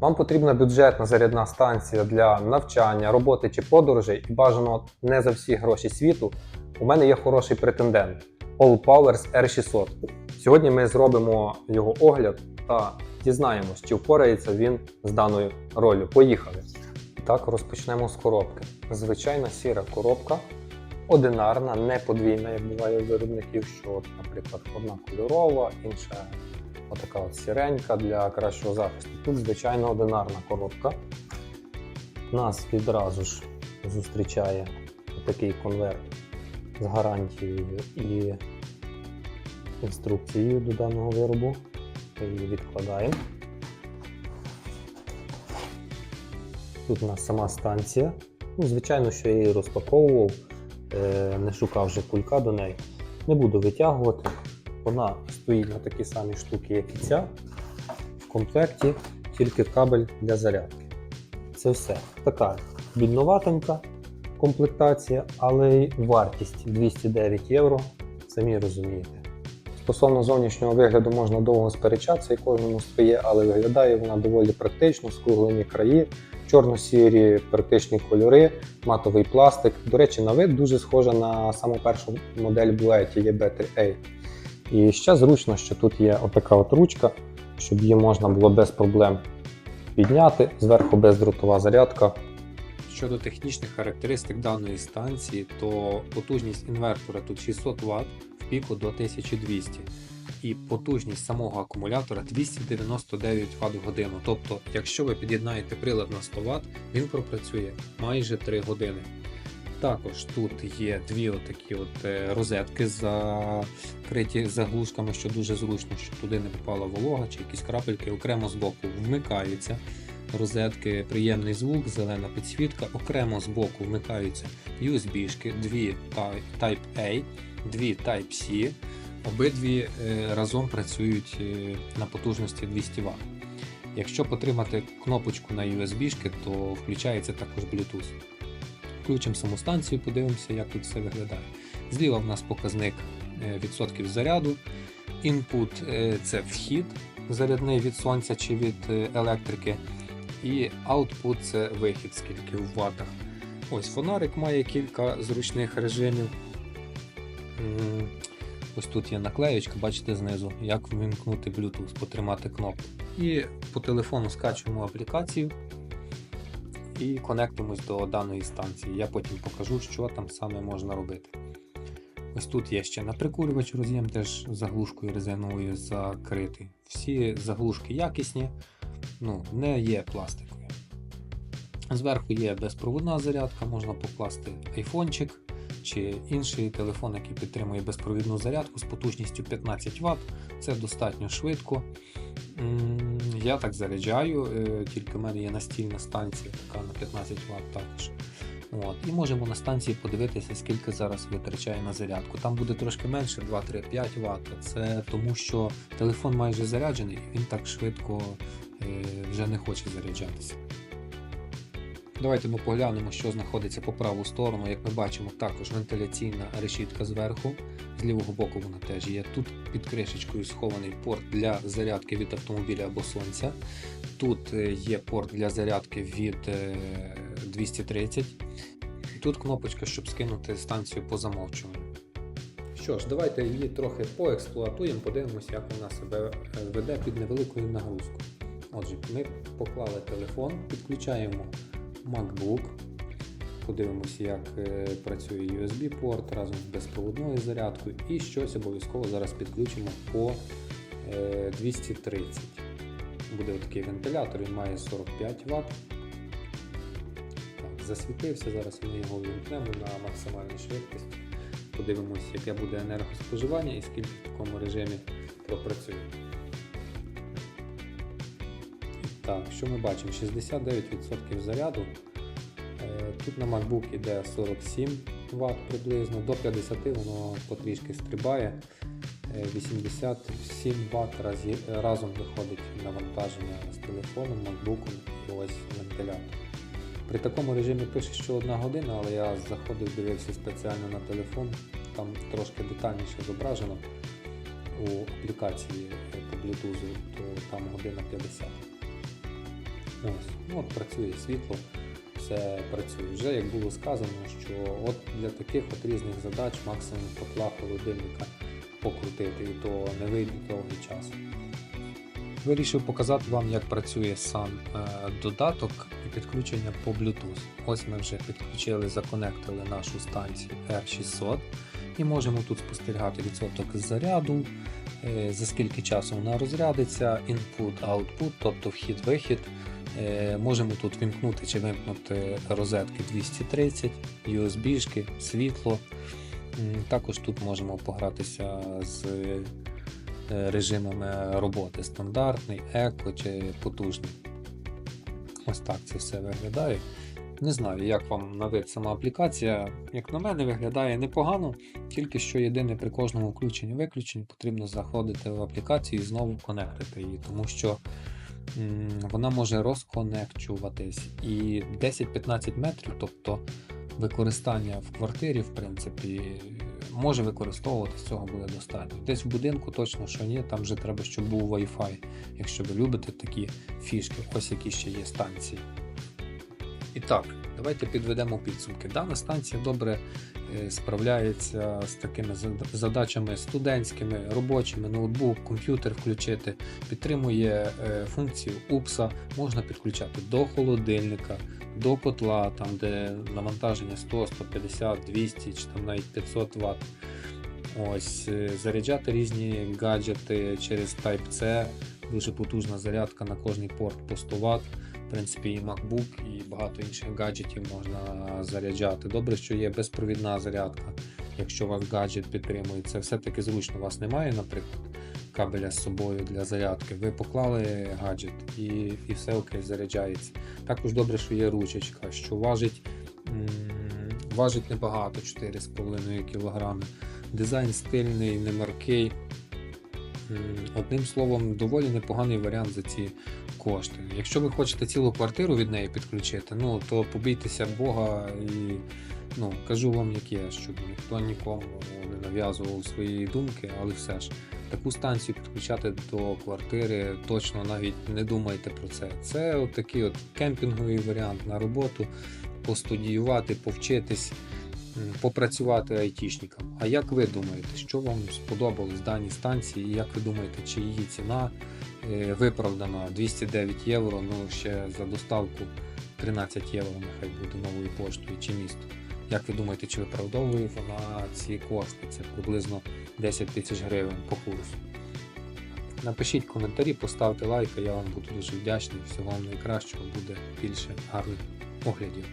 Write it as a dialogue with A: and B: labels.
A: Вам потрібна бюджетна зарядна станція для навчання, роботи чи подорожей, і бажано не за всі гроші світу. У мене є хороший претендент All Powers R600. Сьогодні ми зробимо його огляд та дізнаємось, чи впорається він з даною ролью. Поїхали! Так, розпочнемо з коробки. Звичайна сіра коробка, одинарна, не подвійна, як буває у виробників, що, наприклад, одна кольорова, інша отака от сіренька для кращого захисту. Тут звичайно одинарна коробка. Нас відразу ж зустрічає такий конверт з гарантією і інструкцією до даного виробу. Її відкладаємо. Тут у нас сама станція. Ну, звичайно, що я її розпаковував, е, не шукав вже кулька до неї. Не буду витягувати. Вона стоїть на такій самій штуці, як і ця. В комплекті тільки кабель для зарядки. Це все. Така бідноватенька комплектація, але й вартість 209 євро. Самі розумієте. Стосовно зовнішнього вигляду можна довго сперечатися і кожному своє, але виглядає вона доволі практично, скруглені краї, чорно-сірі практичні кольори, матовий пластик. До речі, на вид дуже схожа на саму першу модель Bluetti EB3A. І ще зручно, що тут є отака от ручка, щоб її можна було без проблем підняти. Зверху бездротова зарядка.
B: Щодо технічних характеристик даної станції, то потужність інвертора тут 600 Вт в піку до 1200 і потужність самого акумулятора 299 Вт в годину. Тобто, якщо ви під'єднаєте прилад на 100 Вт, він пропрацює майже 3 години. Також тут є дві отакі от е, розетки закриті заглушками, що дуже зручно, щоб туди не попала волога чи якісь крапельки окремо з боку вмикаються розетки, приємний звук, зелена підсвітка. Окремо з боку вмикаються USB-шки, дві Type-A, дві Type-C. Обидві е, разом працюють е, на потужності 200 Вт. Якщо потримати кнопочку на USB-шки, то включається також Bluetooth. Включимо саму станцію, подивимося, як тут все виглядає. Зліва в нас показник е, відсотків заряду. Інпут е, це вхід зарядний від сонця чи від е, електрики. І output це вихід, скільки в ватах. Ось фонарик має кілька зручних режимів. Ось тут є наклеєчка, бачите знизу, як вимкнути Bluetooth, потримати кнопку. І по телефону скачуємо аплікацію і конектимось до даної станції. Я потім покажу, що там саме можна робити. Ось тут є ще наприкурювач роз'єм, теж заглушкою резиновою закритий. Всі заглушки якісні, ну, не є пластикові. Зверху є безпроводна зарядка, можна покласти айфончик чи інший телефон, який підтримує безпровідну зарядку з потужністю 15 Вт. Це достатньо швидко. Я так заряджаю, е, тільки в мене є настільна станція, така на 15 Вт також. От. І можемо на станції подивитися, скільки зараз витрачає на зарядку. Там буде трошки менше, 2, 3, 5 Вт. Це тому, що телефон майже заряджений, і він так швидко е, вже не хоче заряджатися. Давайте ми поглянемо, що знаходиться по праву сторону. Як ми бачимо, також вентиляційна решітка зверху. З лівого боку вона теж є. Тут під кришечкою схований порт для зарядки від автомобіля або сонця. Тут е, є порт для зарядки від е, 230. Тут кнопочка, щоб скинути станцію по замовчуванню. Що ж, давайте її трохи поексплуатуємо, подивимося, як вона себе е, веде під невеликою нагрузкою. Отже, ми поклали телефон, підключаємо MacBook, подивимося, як е, працює USB-порт разом з безпроводною зарядкою і щось обов'язково зараз підключимо по е, 230. Буде такий вентилятор, він має 45 Вт. Так, засвітився, зараз ми його вимкнемо на максимальній швидкості. Подивимося, яке буде енергоспоживання і скільки в такому режимі пропрацює. Так, що ми бачимо? 69% заряду. Е, Тут на MacBook йде 47 Вт приблизно, до 50 воно потрішки стрибає. Е, 87 Вт разі- разом виходить навантаження з телефоном, MacBook і ось вентилятор. При такому режимі пише, що 1 година, але я заходив, дивився спеціально на телефон, там трошки детальніше зображено у аплікації е, по Bluetooth, то там година 50. Ось, ну, от працює світло, все працює. Вже як було сказано, що от для таких от різних задач максимум котла холодильника покрутити, і то не вийде довгий час. Вирішив показати вам, як працює сам е, додаток і підключення по Bluetooth. Ось ми вже підключили, законектили нашу станцію R600 і можемо тут спостерігати відсоток заряду, е, за скільки часу вона розрядиться, input, output, тобто вхід-вихід. Е, Можемо тут вімкнути чи вимкнути розетки 230, USB-шки, світло. Також тут можемо погратися з е, режимами роботи стандартний, еко чи потужний. Ось так це все виглядає. Не знаю, як вам на вид сама аплікація. Як на мене, виглядає непогано, тільки що єдине при кожному включенні виключенні потрібно заходити в аплікацію і знову конектити її, тому що вона може розконекчуватись і 10-15 метрів, тобто використання в квартирі, в принципі, може використовуватись, цього буде достатньо. Десь в будинку точно що ні, там вже треба, щоб був Wi-Fi, якщо ви любите такі фішки, ось які ще є станції. І так, давайте підведемо підсумки. Дана станція добре е, справляється з такими задачами студентськими, робочими, ноутбук, комп'ютер включити, підтримує е, функцію UPS, можна підключати до холодильника, до котла, там де навантаження 100, 150, 200 чи там навіть 500 Вт. Ось, е, заряджати різні гаджети через Type-C, дуже потужна зарядка на кожний порт по 100 Вт. В принципі, і MacBook, і багато інших гаджетів можна заряджати. Добре, що є безпровідна зарядка, якщо вас гаджет підтримує. Це все-таки зручно. У вас немає, наприклад, кабеля з собою для зарядки. Ви поклали гаджет і, і все окей, заряджається. Також добре, що є ручечка, що важить, важить небагато 4,5 кг. Дизайн стильний, не маркий. М, Одним словом, доволі непоганий варіант за ці кошти. Якщо ви хочете цілу квартиру від неї підключити, ну то побійтеся Бога і ну, кажу вам, як є, щоб ніхто нікому не нав'язував свої думки, але все ж таку станцію підключати до квартири точно навіть не думайте про це. Це от такий от кемпінговий варіант на роботу, постудіювати, повчитись. Попрацювати айтішникам. А як ви думаєте, що вам сподобалось в даній станції? І як ви думаєте, чи її ціна е, виправдана 209 євро, ну ще за доставку 13 євро нехай буде новою поштою чи місто. Як ви думаєте, чи виправдовує вона ці кошти? Це приблизно 10 тисяч гривень по курсу. Напишіть коментарі, поставте лайк, я вам буду дуже вдячний. Всього вам найкращого буде більше гарних оглядів.